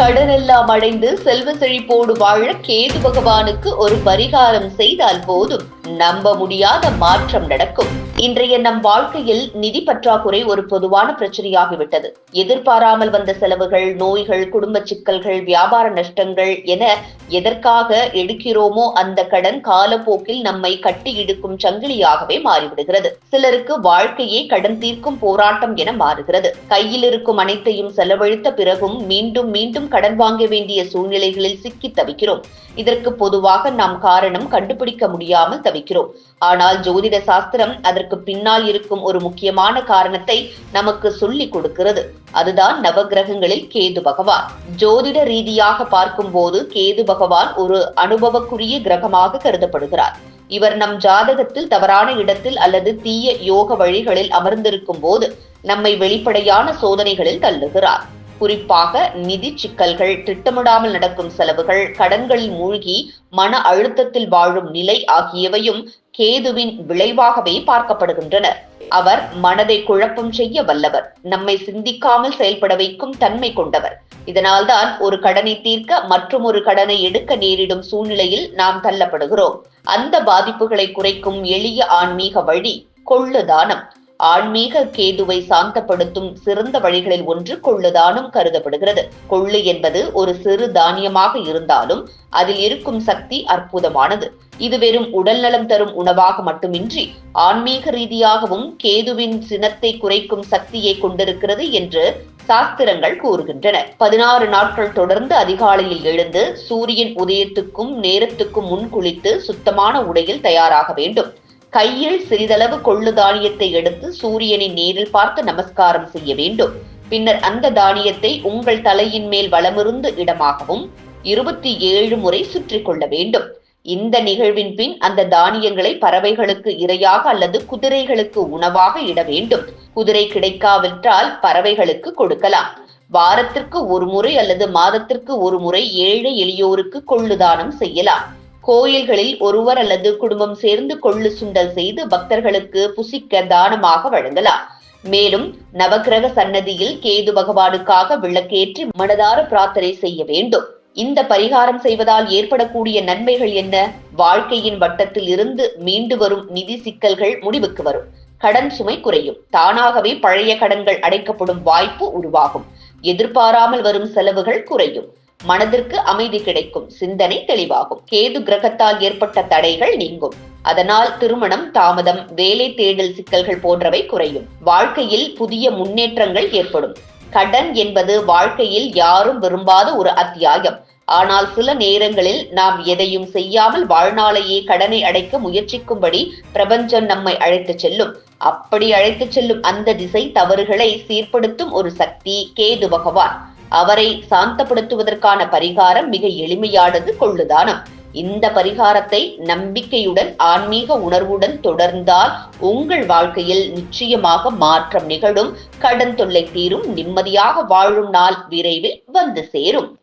கடனெல்லாம் அடைந்து செல்வ செழிப்போடு வாழ கேது பகவானுக்கு ஒரு பரிகாரம் செய்தால் போதும். நம்ப முடியாத மாற்றம் நடக்கும். இன்றைய நம் வாழ்க்கையில் நிதி பற்றாக்குறை ஒரு பொதுவான பிரச்சனையாகிவிட்டது. எதிர்பாராமல் வந்த செலவுகள் நோய்கள் குடும்ப சிக்கல்கள் வியாபார நஷ்டங்கள் என எதற்காக எடுக்கிறோமோ அந்த கடன் காலப்போக்கில் நம்மை கட்டி இழுக்கும் சங்கிலியாகவே மாறிவிடுகிறது. சிலருக்கு வாழ்க்கையே கடன் தீர்க்கும் போராட்டம் என மாறுகிறது. கையில் இருக்கும் அனைத்தையும் செலவழித்த பிறகும் மீண்டும் மீண்டும் கடன் வாங்க வேண்டிய சூழ்நிலைகளில் சிக்கி தவிக்கிறோம். இதற்கு பொதுவாக நாம் காரணம் கண்டுபிடிக்க முடியாமல் தவிக்கிறோம். படிக்கிறோம் ஆனால் ஜோதிட சாஸ்திரம் அதற்கு பின்னால் இருக்கும் ஒரு முக்கியமான காரணத்தை நமக்கு சொல்லி கொடுக்கிறது. அதுதான் நவகிரகங்களில் கேது பகவான். ஜோதிட ரீதியாக பார்க்கும்போது கேது பகவான் ஒரு அனுபவக்குரிய கிரகமாக கருதப்படுகிறார். இவர் நம் ஜாதகத்தில் தவறான இடத்தில் அல்லது தீய யோக வழிகளில் அமர்ந்திருக்கும் போது நம்மை வெளிப்படையான சோதனைகளில் தள்ளுகிறார். குறிப்பாக நிதி சிக்கல்கள் திட்டமிடாமல் நடக்கும் செலவுகள் கடன்களில் மூழ்கி மன அழுத்தத்தில் வாழும் நிலை ஆகியவையும் கேதுவின் விளைவாகவே பார்க்கப்படுகின்றன. அவர் மனதை குழப்பம் செய்ய வல்லவர். நம்மை சிந்திக்காமல் செயல்பட வைக்கும் தன்மை கொண்டவர். இதனால்தான் ஒரு கடனை தீர்க்க மற்றும் ஒரு கடனை எடுக்க நேரிடும் சூழ்நிலையில் நாம் தள்ளப்படுகிறோம். அந்த பாதிப்புகளை குறைக்கும் எளிய ஆன்மீக வழி கொள்ளு தானம். ஆன்மீக கேதுவை சாந்தப்படுத்தும் சிறந்த வழிகளில் ஒன்று கொள்ளுதானம் கருதப்படுகிறது. கொள்ளு என்பது ஒரு சிறு தானியமாக இருந்தாலும் அதில் இருக்கும் சக்தி அற்புதமானது. இது வெறும் உடல் நலம் தரும் உணவாக மட்டுமின்றி ஆன்மீக ரீதியாகவும் கேதுவின் சினத்தை குறைக்கும் சக்தியை கொண்டிருக்கிறது என்று சாஸ்திரங்கள் கூறுகின்றன. பதினாறு நாட்கள் தொடர்ந்து அதிகாலையில் எழுந்து சூரியன் உதயத்துக்கும் நேரத்துக்கும் முன் குளித்து சுத்தமான உடையில் தயாராக வேண்டும். கையில் சிறிதளவு கொள்ளு தானியத்தை எடுத்து சூரியனை நேரில் பார்த்து நமஸ்காரம் செய்ய வேண்டும். பின்னர் அந்த தானியத்தை உங்கள் தலையின் மேல் வளமிருந்து இடமாகவும் இருபத்தி ஏழு முறை சுற்றி கொள்ள வேண்டும். இந்த நிகழ்வின் பின் அந்த தானியங்களை பறவைகளுக்கு இரையாக அல்லது குதிரைகளுக்கு உணவாக இட வேண்டும். குதிரை கிடைக்காவிட்டால் பறவைகளுக்கு கொடுக்கலாம். வாரத்திற்கு ஒரு முறை அல்லது மாதத்திற்கு ஒரு முறை ஏழை எளியோருக்கு கொள்ளுதானம் செய்யலாம். கோயில்களில் ஒருவர் அல்லது குடும்பம் சேர்ந்து கொள்ளு சுண்டல் செய்து பக்தர்களுக்கு புசிக்க தானமாக வழங்கலாம். மேலும் நவக்கிரக சன்னதியில் கேது பகவானுக்காக விளக்கேற்றி மனதார பிரார்த்தனை செய்ய வேண்டும். இந்த பரிகாரம் செய்வதால் ஏற்படக்கூடிய நன்மைகள் என்ன? வாழ்க்கையின் வட்டத்தில் இருந்து மீண்டு வரும் நிதி சிக்கல்கள் முடிவுக்கு வரும். கடன் சுமை குறையும். தானாகவே பழைய கடன்கள் அடைக்கப்படும் வாய்ப்பு உருவாகும். எதிர்பாராமல் வரும் செலவுகள் குறையும். மனதிற்கு அமைதி கிடைக்கும். சிந்தனை தெளிவாகும். கேது கிரகத்தால் ஏற்பட்ட தடைகள் நீங்கும். அதனால் திருமணம் தாமதம் வேலை தேடல் சிக்கல்கள் போன்றவை குறையும். வாழ்க்கையில் புதிய முன்னேற்றங்கள் ஏற்படும். கடன் என்பது வாழ்க்கையில் யாரும் விரும்பாத ஒரு அத்தியாயம். ஆனால் சில நேரங்களில் நாம் எதையும் செய்யாமல் வாழ்நாளையே கடனை அடைக்க முயற்சிக்கும்படி பிரபஞ்சம் நம்மை அழைத்துச் செல்லும். அப்படி அழைத்துச் செல்லும் அந்த திசை தவறுகளை சீர்படுத்தும் ஒரு சக்தி கேது பகவான். அவரை சாந்தப்படுத்துவதற்கான பரிகாரம் மிக எளிமையானது கொள்ளுதானம். இந்த பரிகாரத்தை நம்பிக்கையுடன் ஆன்மீக உணர்வுடன் தொடர்ந்தால் உங்கள் வாழ்க்கையில் நிச்சயமாக மாற்றம் நிகழும். கடன் தொல்லை தீரும் நிம்மதியாக வாழும் நாள் விரைவில் வந்து சேரும்.